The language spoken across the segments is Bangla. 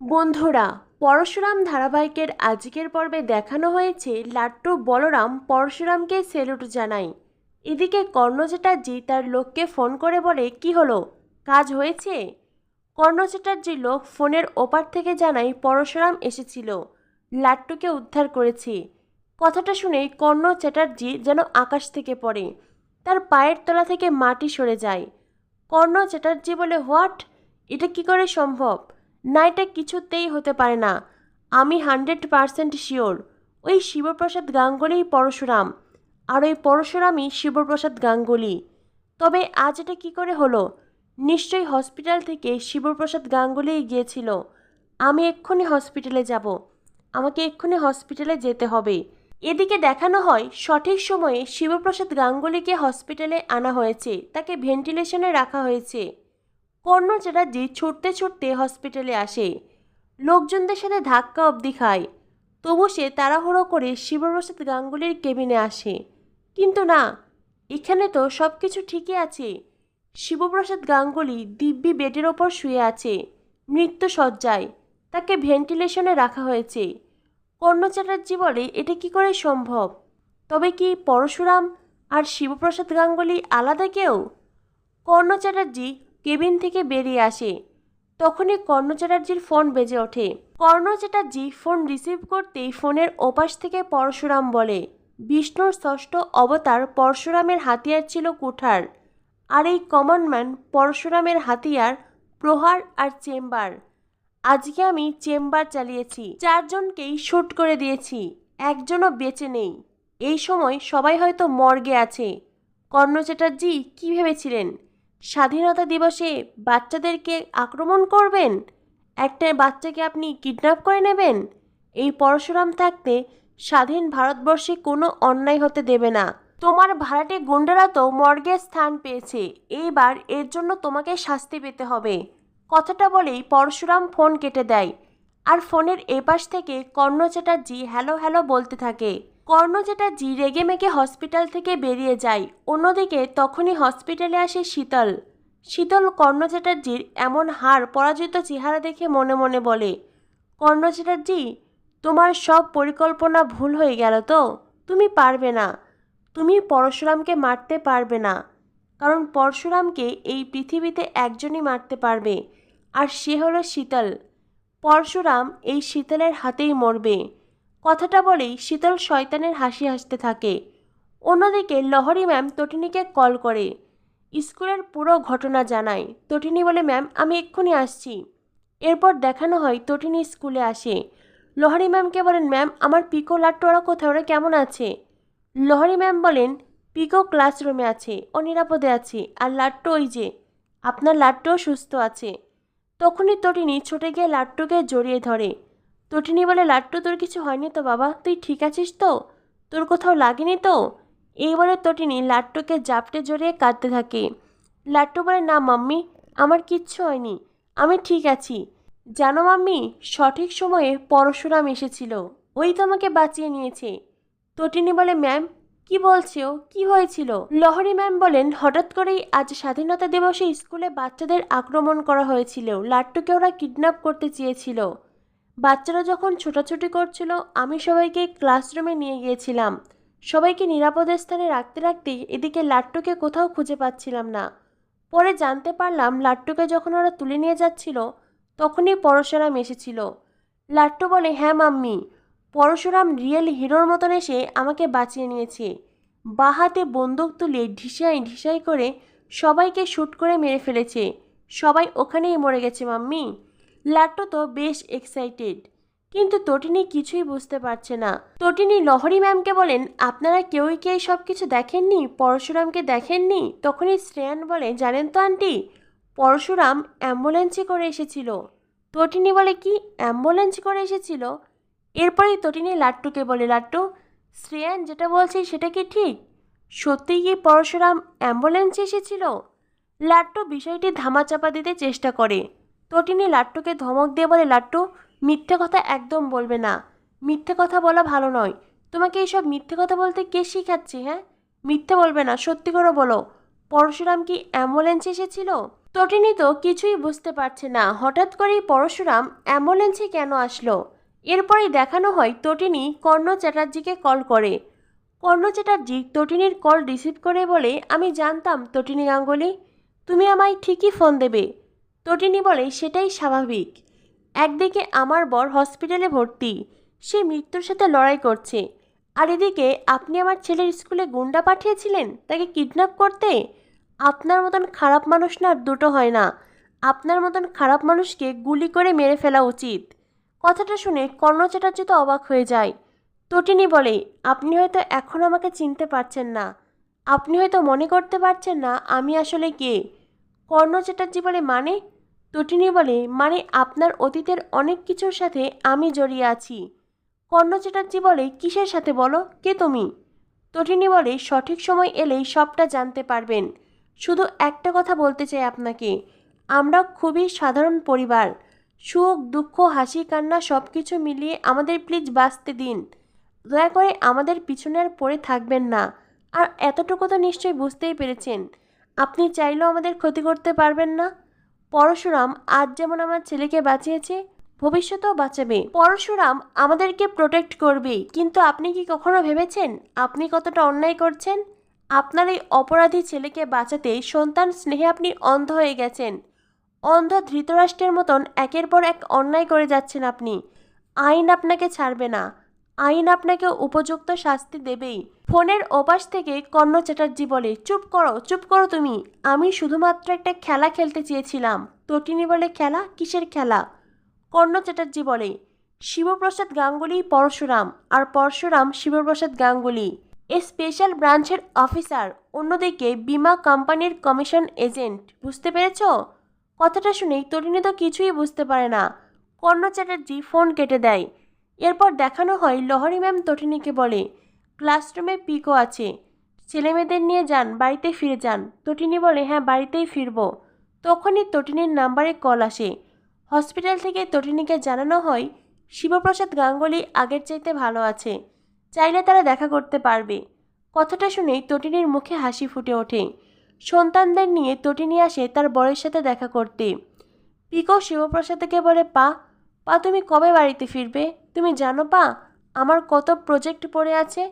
বন্ধুরা, পরশুরাম ধারাবাহিকের আজকের পর্বে দেখানো হয়েছে লাট্টু বলরাম পরশুরামকে সেলুট জানায় এদিকে কর্ণ চ্যাটার্জি তার লোককে ফোন করে বলে, কি হলো? কাজ হয়েছে? কর্ণ চ্যাটার্জি লোক ফোনের ওপার থেকে জানায়, পরশুরাম এসেছিল। লাট্টুকে উদ্ধার করেছি। কথাটা শুনে কর্ণ চ্যাটার্জি যেন আকাশ থেকে পড়ে, তার পায়ের তলা থেকে মাটি সরে যায়। কর্ণ চ্যাটার্জি বলে, হোয়াট? এটা কি করে সম্ভব? না এটা কিছুতেই হতে পারে না। আমি হান্ড্রেড পারসেন্ট শিওর, ওই শিবপ্রসাদ গাঙ্গুলিই পরশুরাম, আর ওই পরশুরামই শিবপ্রসাদ গাঙ্গুলি। তবে আজ এটা কি করে হলো? নিশ্চয়ই হসপিটাল থেকে শিবপ্রসাদ গাঙ্গুলিই গিয়েছিল। আমি এক্ষুনি হসপিটালে যাব। আমাকে এক্ষুনি হসপিটালে যেতে হবে। এদিকে দেখানো হয়, সঠিক সময়ে শিবপ্রসাদ গাঙ্গুলিকে হসপিটালে আনা হয়েছে। তাকে ভেন্টিলেশনে রাখা হয়েছে। কর্ণ চ্যাটার্জি ছুটতে ছুটতে হসপিটালে আসে। লোকজনদের সাথে ধাক্কা অবধি খায়। তবু সে তাড়াহুড়ো করে শিবপ্রসাদ গাঙ্গুলির কেবিনে আসে। কিন্তু না, এখানে তো সব কিছু ঠিকই আছে। শিবপ্রসাদ গাঙ্গুলি দিব্যি বেডের ওপর শুয়ে আছে। মৃত্যু সজ্জায় তাকে ভেন্টিলেশনে রাখা হয়েছে। কর্ণ চ্যাটার্জি বলে, এটা কি করে সম্ভব? তবে কি পরশুরাম আর শিবপ্রসাদ গাঙ্গুলি আলাদা কেউ? কর্ণ চ্যাটার্জি কেবিন থেকে বেরিয়ে আসে। তখনই কর্ণ চ্যাটার্জির ফোন বেজে ওঠে। কর্ণ চ্যাটার্জি ফোন রিসিভ করতেই ফোনের ওপাশ থেকে পরশুরাম বলে, বিষ্ণুর ষষ্ঠ অবতার পরশুরামের হাতিয়ার ছিল কুঠার, আর এই কমন ম্যান পরশুরামের হাতিয়ার প্রহার আর চেম্বার। আজকে আমি চেম্বার চালিয়েছি, চারজনকেই শ্যুট করে দিয়েছি, একজনও বেঁচে নেই। এই সময় সবাই হয়তো মর্গে আছে। কর্ণ চ্যাটার্জি কী ভেবেছিলেন? স্বাধীনতা দিবসে বাচ্চাদেরকে আক্রমণ করবেন? একটা বাচ্চাকে আপনি কিডন্যাপ করে নেবেন? এই পরশুরাম থাকতে স্বাধীন ভারতবর্ষে কোনো অন্যায় হতে দেবে না। তোমার ভাড়াটে গুন্ডারা তো মর্গে স্থান পেয়েছে। এইবার এর জন্য তোমাকে শাস্তি পেতে হবে। কথাটা বলেই পরশুরাম ফোন কেটে দেয়। আর ফোনের এপাশ থেকে কর্ণ চ্যাটার্জি হ্যালো হ্যালো বলতে থাকে। কর্ণ চ্যাটার্জি রেগে মেগে হসপিটাল থেকে বেরিয়ে যায়, অন্যদিকে তখনই হসপিটালে আসে শীতল। শীতল কর্ণ চ্যাটার্জির এমন হার পরাজিত চেহারা দেখে মনে মনে বলে, কর্ণ চ্যাটার্জি তোমার সব পরিকল্পনা ভুল হয়ে গেল তো? তুমি পারবে না। তুমি পরশুরামকে মারতে পারবে না। কারণ পরশুরামকে এই পৃথিবীতে একজনই মারতে পারবে। আর সে হলো শীতল। পরশুরাম এই শীতলের হাতেই মরবে। কথাটা বলেই শীতল শয়তানের হাসি হাসতে থাকে। অন্যদিকে লহরী ম্যাম তটিনীকে কল করে, স্কুলের পুরো ঘটনা জানায় তটিনী বলে, ম্যাম, আমি এক্ষুনি আসছি। এরপর দেখানো হয় তটিনী স্কুলে আসে। লহরী ম্যামকে বলেন, ম্যাম, আমার পিকো লাট্টু ওরা কোথায়? ওরা কেমন আছে? লহরী ম্যাম বলেন, পিকো ক্লাসরুমে আছে, ও নিরাপদে আছে। আর লাট্টু ওই যে, আপনার লাট্টুও সুস্থ আছে। তখনই তটিনী ছুটে গিয়ে লাট্টুকে জড়িয়ে ধরে। তটিনী বলে লাট্টু তোর কিছু হয়নি তো বাবা? তুই ঠিক আছিস তো? তোর কোথাও লাগেনি তো? এই বলে তটিনী লাট্টুকে জাপটে জড়িয়ে কাঁদতে থাকে। লাট্টু বলে, না মাম্মি, আমার কিচ্ছু হয়নি। আমি ঠিক আছি। জানো মাম্মি, সঠিক সময়ে পরশুরাম এসেছিল। ওই তো আমাকে বাঁচিয়ে নিয়েছে। তটিনী বলে, ম্যাম, কি বলছে ও? কি হয়েছিল? লহরী ম্যাম বলেন, হঠাৎ করেই আজ স্বাধীনতা দিবসে স্কুলে বাচ্চাদের আক্রমণ করা হয়েছিল। লাট্টুকে ওরা কিডন্যাপ করতে চেয়েছিল। বাচ্চারা যখন ছোটাছুটি করছিল, আমি সবাইকে ক্লাসরুমে নিয়ে গিয়েছিলাম। সবাইকে নিরাপদ স্থানে রাখতে রাখতেই এদিকে লাট্টুকে কোথাও খুঁজে পাচ্ছিলাম না। পরে জানতে পারলাম, লাট্টুকে যখন ওরা তুলে নিয়ে যাচ্ছিল, তখনই পরশুরাম এসেছিল। লাট্টু বলে হ্যাঁ মাম্মি, পরশুরাম রিয়েল হিরোর মতন এসে আমাকে বাঁচিয়ে নিয়েছে। বাঁ হাতে বন্দুক তুলে ঢিসাই ঢিসাই করে সবাইকে শ্যুট করে মেরে ফেলেছে। সবাই ওখানেই মরে গেছে মাম্মি। লাট্টু তো বেশ এক্সাইটেড কিন্তু তটিনী কিছুই বুঝতে পারছে না। তটিনী লহরী ম্যামকে বলেন, আপনারা কেউই কি এই সব কিছু দেখেননি? পরশুরামকে দেখেননি? তখনই শ্রেয়ান বলে, জানেন তো আন্টি, পরশুরাম অ্যাম্বুলেন্সে করে এসেছিল। তটিনী বলে, কি? অ্যাম্বুলেন্স করে এসেছিল? এরপরেই তটিনী লাট্টুকে বলে, লাট্টু, শ্রেয়ান যেটা বলছে সেটা কি ঠিক? সত্যিই কি পরশুরাম অ্যাম্বুলেন্সে এসেছিল? লাট্টু বিষয়টি ধামাচাপা দিতে চেষ্টা করে। তটিনী লাট্টুকে ধমক দিয়ে বলে, লাট্টু, মিথ্যে কথা একদম বলবে না। মিথ্যে কথা বলা ভালো নয়। তোমাকে এইসব মিথ্যে কথা বলতে কে শিখাচ্ছে হ্যাঁ? মিথ্যে বলবে না, সত্যি করে বলো। পরশুরাম কি অ্যাম্বুলেন্সে এসেছিল? তটিনী তো কিছুই বুঝতে পারছে না। হঠাৎ করেই পরশুরাম অ্যাম্বুলেন্সে কেন আসলো? এরপরেই দেখানো হয় তটিনী কর্ণ চ্যাটার্জিকে কল করে। কর্ণ চ্যাটার্জি তটিনীর কল রিসিভ করে বলে, আমি জানতাম তটিনী গাঙ্গুলি, তুমি আমায় ঠিকই ফোন দেবে। তটিনী বলে, সেটাই স্বাভাবিক। একদিকে আমার বর হসপিটালে ভর্তি, সে মৃত্যুর সাথে লড়াই করছে। আর এদিকে আপনি আমার ছেলের স্কুলে গুন্ডা পাঠিয়েছিলেন, তাকে কিডন্যাপ করতে? আপনার মতন খারাপ মানুষ না আর দুটো হয় না। আপনার মতন খারাপ মানুষকে গুলি করে মেরে ফেলা উচিত। কথাটা শুনে কর্ণ চ্যাটার্জি তো অবাক হয়ে যায়। তটিনী বলে, আপনি হয়তো এখন আমাকে চিনতে পারছেন না। আপনি হয়তো মনে করতে পারছেন না আমি আসলে কে। কর্ণ চ্যাটার্জি বলে মানে? তটিনী বলে মানে আপনার অতীতের অনেক কিছুর সাথে আমি জড়িয়ে আছি। কর্ণ চ্যাটার্জি বলে, কিসের সাথে বলো? কে তুমি? তটিনী বলে, সঠিক সময় এলেই সবটা জানতে পারবেন। শুধু একটা কথা বলতে চাই আপনাকে। আমরা খুবই সাধারণ পরিবার। সুখ, দুঃখ, হাসি, কান্না সব কিছু মিলিয়ে আমাদের প্লিজ বাঁচতে দিন। দয়া করে আমাদের পিছনে আর পড়ে থাকবেন না। আর এতটুকু তো নিশ্চয়ই বুঝতেই পেরেছেন। আপনি চাইলেও আমাদের ক্ষতি করতে পারবেন না। পরশুরাম আজ যেমন আমার ছেলেকে বাঁচিয়েছে, ভবিষ্যতেও বাঁচাবে। পরশুরাম আমাদেরকে প্রোটেক্ট করবে। কিন্তু আপনি কি কখনো ভেবেছেন আপনি কতটা অন্যায় করছেন? আপনার এই অপরাধী ছেলেকে বাঁচাতে সন্তান স্নেহে আপনি অন্ধ হয়ে গেছেন। অন্ধ ধৃতরাষ্ট্রের মতন একের পর এক অন্যায় করে যাচ্ছেন আপনি। আইন আপনাকে ছাড়বে না। আইন আপনাকে উপযুক্ত শাস্তি দেবেই। ফোনের ওপাশ থেকে কর্ণ চ্যাটার্জি বলে, চুপ করো চুপ করো তুমি। আমি শুধুমাত্র একটা খেলা খেলতে চেয়েছিলাম। তটিনী বলে, খেলা? কিসের খেলা? কর্ণ চ্যাটার্জি বলে, শিবপ্রসাদ গাঙ্গুলি, পরশুরাম। আর পরশুরাম, শিবপ্রসাদ গাঙ্গুলি। এ স্পেশাল ব্রাঞ্চের অফিসার, অন্যদিকে বিমা কোম্পানির কমিশন এজেন্ট। বুঝতে পেরেছ? কথাটা শুনেই তরিণী তো কিছুই বুঝতে পারে না। কর্ণ চ্যাটার্জি ফোন কেটে দেয় এরপর দেখানো হয়, লহরি ম্যাম তটিনীকে বলে, ক্লাসরুমে পিকো আছে, ছেলেমেয়েদের নিয়ে যান, বাড়িতে ফিরে যান। তটিনী বলে হ্যাঁ বাড়িতেই ফিরবো। তখনই তটিনীর নাম্বারে কল আসে। হসপিটাল থেকে তটিনীকে জানানো হয়, শিবপ্রসাদ গাঙ্গুলি আগের চাইতে ভালো আছে, চাইলে তারা দেখা করতে পারবে। কথাটা শুনেই তটিনীর মুখে হাসি ফুটে ওঠে। সন্তানদের নিয়ে তটিনী আসে তার বরের সাথে দেখা করতে। পিকো শিবপ্রসাদকে বলে, পা পা, তুমি কবে বাড়িতে ফিরবে? তুমি জানো পা, আমার কত প্রজেক্ট পড়ে আছে।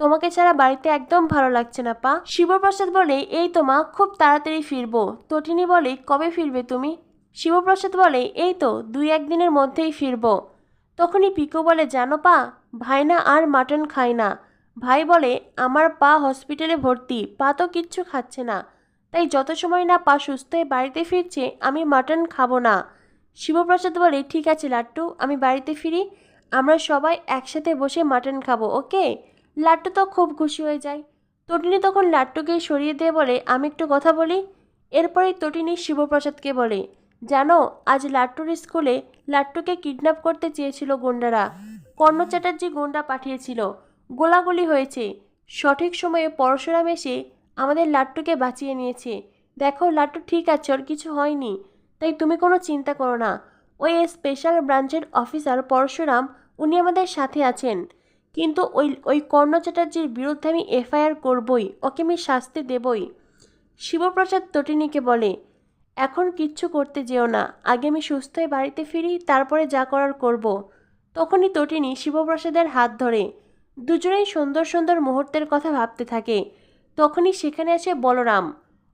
তোমাকে ছাড়া বাড়িতে একদম ভালো লাগছে না পা। শিবপ্রসাদ বলে, এই তো মা, খুব তাড়াতাড়ি ফিরবো। তটিনী বলে, কবে ফিরবে তুমি? শিবপ্রসাদ বলে, এই তো দুই একদিনের মধ্যেই ফিরবো। তখনই পিকো বলে, জানো পা ভাইনা আর মাটন খায় না। ভাই বলে, আমার পা হসপিটালে ভর্তি, পা তো কিচ্ছু খাচ্ছে না। তাই যত সময় না পা সুস্থ হয়ে বাড়িতে ফিরছে, আমি মাটন খাব না। শিবপ্রসাদ বলে, ঠিক আছে লাট্টু, আমি বাড়িতে ফিরি। আমরা সবাই একসাথে বসে মাটন খাব, ওকে? লাট্টু তো খুব খুশি হয়ে যায়। তটিনী তখন লাট্টুকে সরিয়ে দিয়ে বলে, আমি একটু কথা বলি? এরপরেই তটিনী শিবপ্রসাদকে বলে, জানো, আজ লাট্টুর স্কুলে লাট্টুকে কিডন্যাপ করতে চেয়েছিল গুন্ডারা। কর্ণ চ্যাটার্জি গুন্ডা পাঠিয়েছিল। গোলাগুলি হয়েছে। সঠিক সময়ে পরশুরাম এসে আমাদের লাট্টুকে বাঁচিয়ে নিয়েছে। দেখো, লাট্টু ঠিক আছে, ওর কিছু হয়নি। তাই তুমি কোনো চিন্তা করো না। ওই স্পেশাল ব্রাঞ্চের অফিসার পরশুরাম উনি আমাদের সাথে আছেন। কিন্তু ওই ওই কর্ণ চ্যাটার্জির বিরুদ্ধে আমি এফআইআর করবই, ওকে আমি শাস্তি দেবই। শিবপ্রসাদ তটিনীকে বলে, এখন কিচ্ছু করতে যেও না, আগে আমি সুস্থ হয়ে বাড়িতে ফিরি, তারপরে যা করার করব। তখনই তটিনী শিবপ্রসাদের হাত ধরে। দুজনেই সুন্দর সুন্দর মুহূর্তের কথা ভাবতে থাকে। তখনই সেখানে আসে বলরাম।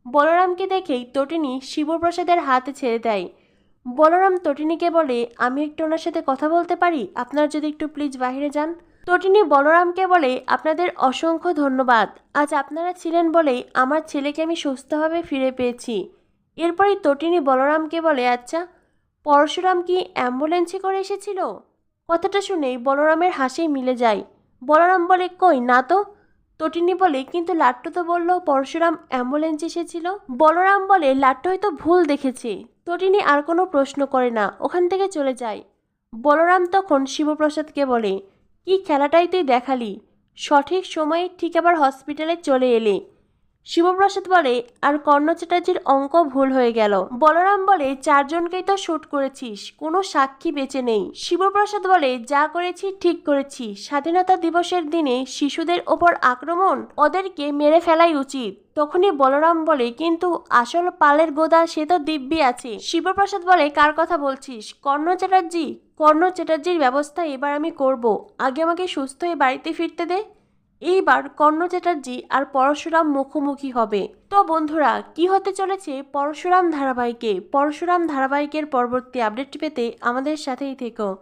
বলরামকে দেখেই তটিনী শিবপ্রসাদের হাতে ছেড়ে দেয়। বলরাম তটিনীকে বলে, আমি একটু ওনার সাথে কথা বলতে পারি? আপনারা যদি একটু প্লিজ বাইরে যান। তটিনী বলরামকে বলে, আপনাদের অসংখ্য ধন্যবাদ। আজ আপনারা ছিলেন বলেই আমার ছেলেকে আমি সুস্থভাবে ফিরে পেয়েছি। এরপরই তটিনী বলরামকে বলে আচ্ছা পরশুরাম কি অ্যাম্বুলেন্সে করে এসেছিল? কথাটা শুনেই বলরামের হাসি মিলে যায়। বলরাম বলে, কই, না তো। তটিনী বলে, কিন্তু লাট্টু তো বলল পরশুরাম অ্যাম্বুলেন্স এসেছিল। বলরাম বলে, লাট্টু হয়তো ভুল দেখেছে। তটিনী আর কোনো প্রশ্ন করে না, ওখান থেকে চলে যায়। বলরাম তখন শিবপ্রসাদকে বলে, কি খেলাটাই তুই দেখালি? সঠিক সময়ে ঠিক আবার হসপিটালে চলে এলে। শিবপ্রসাদ বলে, আর কর্ণ চ্যাটার্জির অঙ্ক ভুল হয়ে গেল। বলরাম বলে, চারজনকেই তো শুট করেছিস, কোনো সাক্ষী বেঁচে নেই। শিবপ্রসাদ বলে, যা করেছি ঠিক করেছি। স্বাধীনতা দিবসের দিনে শিশুদের ওপর আক্রমণ ওদেরকে মেরে ফেলাই উচিত। তখনই বলরাম বলে, কিন্তু আসল পালের গোদা সে তো দিব্যি আছে। শিবপ্রসাদ বলে, কার কথা বলছিস? কর্ণ চ্যাটার্জি? কর্ণ চ্যাটার্জির ব্যবস্থা এবার আমি করব। আগে আমাকে সুস্থ হয়ে বাড়িতে ফিরতে দে। এইবার কর্ণ চ্যাটার্জি আর পরশুরাম মুখোমুখি হবে। তো বন্ধুরা, কি হতে চলেছে? পরশুরাম ধারাবাহিকে, পরশুরাম ধারাবাহিকের পরবর্তী আপডেট পেতে আমাদের সাথেই থেকো।